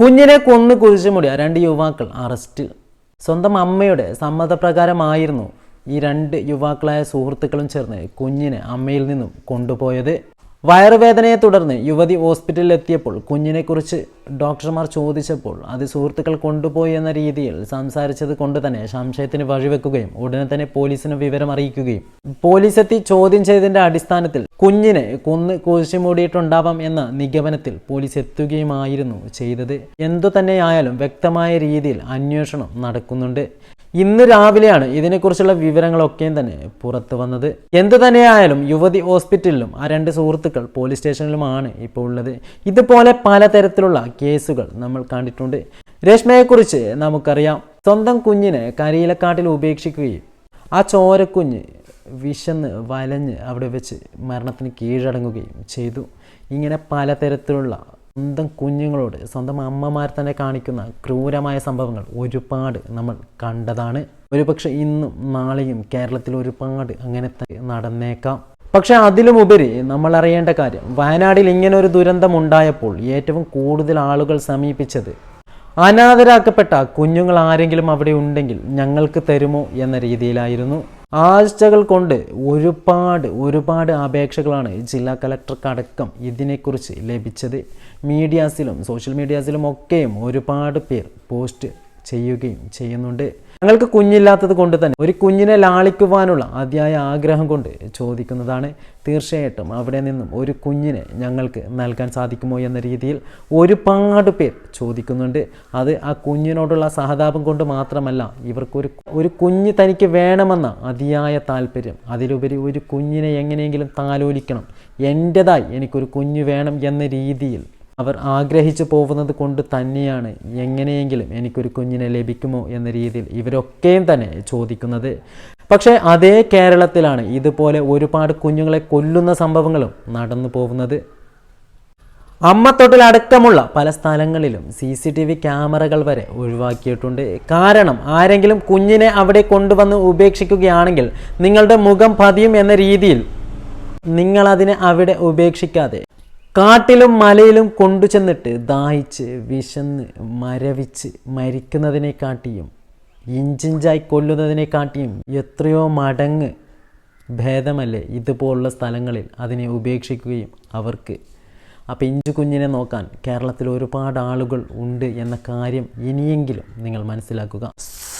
കുഞ്ഞിനെ കൊന്നു ആ രണ്ട് യുവാക്കൾ അറസ്റ്റ്. സ്വന്തം അമ്മയുടെ സമ്മതപ്രകാരമായിരുന്നു ഈ രണ്ട് യുവാക്കളായ സുഹൃത്തുക്കളും ചേർന്ന് കുഞ്ഞിനെ അമ്മയിൽ നിന്നും കൊണ്ടുപോയത്. വയറുവേദനയെ തുടർന്ന് യുവതി ഹോസ്പിറ്റലിൽ എത്തിയപ്പോൾ കുഞ്ഞിനെക്കുറിച്ച് ഡോക്ടർമാർ ചോദിച്ചപ്പോൾ അത് സുഹൃത്തുക്കൾ കൊണ്ടുപോയി എന്ന രീതിയിൽ സംസാരിച്ചത് കൊണ്ട് തന്നെ സംശയത്തിന് വഴിവെക്കുകയും ഉടനെ തന്നെ പോലീസിന് വിവരം അറിയിക്കുകയും. പോലീസ് എത്തി ചോദ്യം ചെയ്തതിന്റെ അടിസ്ഥാനത്തിൽ കുഞ്ഞിനെ കൊന്ന് കുഴിച്ചുമൂടിയിട്ടുണ്ടാവാം എന്ന നിഗമനത്തിൽ പോലീസ് എത്തുകയുമായിരുന്നു ചെയ്തത്. എന്തു തന്നെയായാലും വ്യക്തമായ രീതിയിൽ അന്വേഷണം നടക്കുന്നുണ്ട്. ഇന്ന് രാവിലെയാണ് ഇതിനെക്കുറിച്ചുള്ള വിവരങ്ങളൊക്കെയും തന്നെ പുറത്തു വന്നത്. എന്തു തന്നെയായാലും യുവതി ഹോസ്പിറ്റലിലും ആ രണ്ട് സുഹൃത്തുക്കൾ പോലീസ് സ്റ്റേഷനിലുമാണ് ഇപ്പോൾ ഉള്ളത്. ഇതുപോലെ പലതരത്തിലുള്ള കേസുകൾ നമ്മൾ കണ്ടിട്ടുണ്ട്. രേഷ്മയെക്കുറിച്ച് നമുക്കറിയാം. സ്വന്തം കുഞ്ഞിനെ കരിയിലക്കാട്ടിൽ ഉപേക്ഷിക്കുകയും ആ ചോരക്കുഞ്ഞ് വിശന്ന് വലഞ്ഞ് അവിടെ വെച്ച് മരണത്തിന് കീഴടങ്ങുകയും ചെയ്തു. ഇങ്ങനെ പലതരത്തിലുള്ള സ്വന്തം കുഞ്ഞുങ്ങളോട് സ്വന്തം അമ്മമാർ തന്നെ കാണിക്കുന്ന ക്രൂരമായ സംഭവങ്ങൾ ഒരുപാട് നമ്മൾ കണ്ടതാണ്. ഒരുപക്ഷെ ഇന്നും നാളെയും കേരളത്തിൽ ഒരുപാട് അങ്ങനെ നടന്നേക്കാം. പക്ഷെ അതിലുമുപരി നമ്മൾ അറിയേണ്ട കാര്യം വയനാടിൽ ഇങ്ങനെ ഒരു ദുരന്തം ഉണ്ടായപ്പോൾ ഏറ്റവും കൂടുതൽ ആളുകൾ സമീപിച്ചത് അനാഥരാക്കപ്പെട്ട കുഞ്ഞുങ്ങൾ ആരെങ്കിലും അവിടെ ഉണ്ടെങ്കിൽ ഞങ്ങൾക്ക് തരുമോ എന്ന രീതിയിലായിരുന്നു. ആഴ്ചകൾ കൊണ്ട് ഒരുപാട് ഒരുപാട് അപേക്ഷകളാണ് ജില്ലാ കലക്ടർക്കടക്കം ഇതിനെക്കുറിച്ച് ലഭിച്ചത്. മീഡിയാസിലും സോഷ്യൽ മീഡിയാസിലും ഒക്കെയും ഒരുപാട് പേർ പോസ്റ്റ് ചെയ്യുകയും ചെയ്യുന്നുണ്ട്. ഞങ്ങൾക്ക് കുഞ്ഞില്ലാത്തത് കൊണ്ട് തന്നെ ഒരു കുഞ്ഞിനെ ലാളിക്കുവാനുള്ള അതിയായ ആഗ്രഹം കൊണ്ട് ചോദിക്കുന്നതാണ് തീർച്ചയായിട്ടും അവിടെ നിന്നും ഒരു കുഞ്ഞിനെ ഞങ്ങൾക്ക് നൽകാൻ സാധിക്കുമോ എന്ന രീതിയിൽ ഒരുപാട് പേർ ചോദിക്കുന്നുണ്ട്. അത് ആ കുഞ്ഞിനോടുള്ള സഹതാപം കൊണ്ട് മാത്രമല്ല ഇവർക്കൊരു ഒരു കുഞ്ഞ് തനിക്ക് വേണമെന്ന അതിയായ താല്പര്യം അതിലുപരി ഒരു കുഞ്ഞിനെ എങ്ങനെയെങ്കിലും താലോലിക്കണം. എന്റെതായി എനിക്കൊരു കുഞ്ഞ് വേണം എന്ന രീതിയിൽ അവർ ആഗ്രഹിച്ചു പോകുന്നത് കൊണ്ട് തന്നെയാണ് എങ്ങനെയെങ്കിലും എനിക്കൊരു കുഞ്ഞിനെ ലഭിക്കുമോ എന്ന രീതിയിൽ ഇവരൊക്കെയും തന്നെ ചോദിക്കുന്നത്. പക്ഷേ അതേ കേരളത്തിലാണ് ഇതുപോലെ ഒരുപാട് കുഞ്ഞുങ്ങളെ കൊല്ലുന്ന സംഭവങ്ങളും നടന്നു പോകുന്നത്. അമ്മത്തൊട്ടിൽ അടക്കമുള്ള പല സ്ഥലങ്ങളിലും സി സി ടി വി ക്യാമറകൾ വരെ ഒഴിവാക്കിയിട്ടുണ്ട്. കാരണം ആരെങ്കിലും കുഞ്ഞിനെ അവിടെ കൊണ്ടുവന്ന് ഉപേക്ഷിക്കുകയാണെങ്കിൽ നിങ്ങളുടെ മുഖം പതിയും എന്ന രീതിയിൽ നിങ്ങളതിനെ അവിടെ ഉപേക്ഷിക്കാതെ കാട്ടിലും മലയിലും കൊണ്ടുചെന്നിട്ട് ദാഹിച്ച് വിശന്ന് മരവിച്ച് മരിക്കുന്നതിനെക്കാട്ടിയും ഇഞ്ചിഞ്ചായി കൊല്ലുന്നതിനെക്കാട്ടിയും എത്രയോ മടങ്ങ് ഭേദമല്ലേ ഇതുപോലുള്ള സ്ഥലങ്ങളിൽ അതിനെ ഉപേക്ഷിക്കുകയും അവർക്ക്. ആ പിഞ്ചു കുഞ്ഞിനെ നോക്കാൻ കേരളത്തിൽ ഒരുപാട് ആളുകൾ ഉണ്ട് എന്ന കാര്യം ഇനിയെങ്കിലും നിങ്ങൾ മനസ്സിലാക്കുക.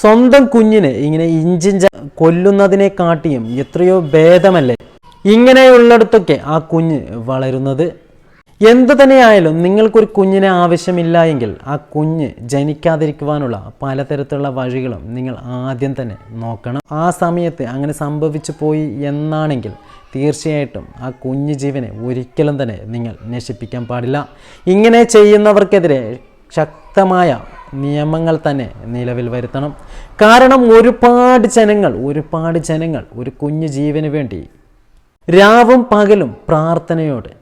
സ്വന്തം കുഞ്ഞിനെ ഇങ്ങനെ ഇഞ്ചിഞ്ച കൊല്ലുന്നതിനെക്കാട്ടിയും എത്രയോ ഭേദമല്ലേ? ഇങ്ങനെയുള്ളിടത്തൊക്കെ ആ കുഞ്ഞ് വളരുന്നത് എന്തു തന്നെയായാലും നിങ്ങൾക്കൊരു കുഞ്ഞിനെ ആവശ്യമില്ല എങ്കിൽ ആ കുഞ്ഞ് ജനിക്കാതിരിക്കുവാനുള്ള പലതരത്തിലുള്ള വഴികളും നിങ്ങൾ ആദ്യം തന്നെ നോക്കണം. ആ സമയത്ത് അങ്ങനെ സംഭവിച്ചു പോയി എന്നാണെങ്കിൽ തീർച്ചയായിട്ടും ആ കുഞ്ഞു ജീവനെ ഒരിക്കലും തന്നെ നിങ്ങൾ നശിപ്പിക്കാൻ പാടില്ല. ഇങ്ങനെ ചെയ്യുന്നവർക്കെതിരെ ശക്തമായ നിയമങ്ങൾ തന്നെ നിലവിൽ വരുത്തണം. കാരണം ഒരുപാട് ജനങ്ങൾ ഒരുപാട് ജനങ്ങൾ ഒരു കുഞ്ഞു ജീവന് വേണ്ടി രാവും പകലും പ്രാർത്ഥനയോടെ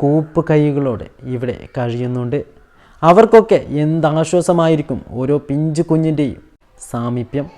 കൂപ്പ് കൈകളോടെ ഇവിടെ കഴിയുന്നുണ്ട്. അവർക്കൊക്കെ എന്താശ്വാസമായിരിക്കും ഓരോ പിഞ്ചു കുഞ്ഞിന്റെയും സാമീപ്യം.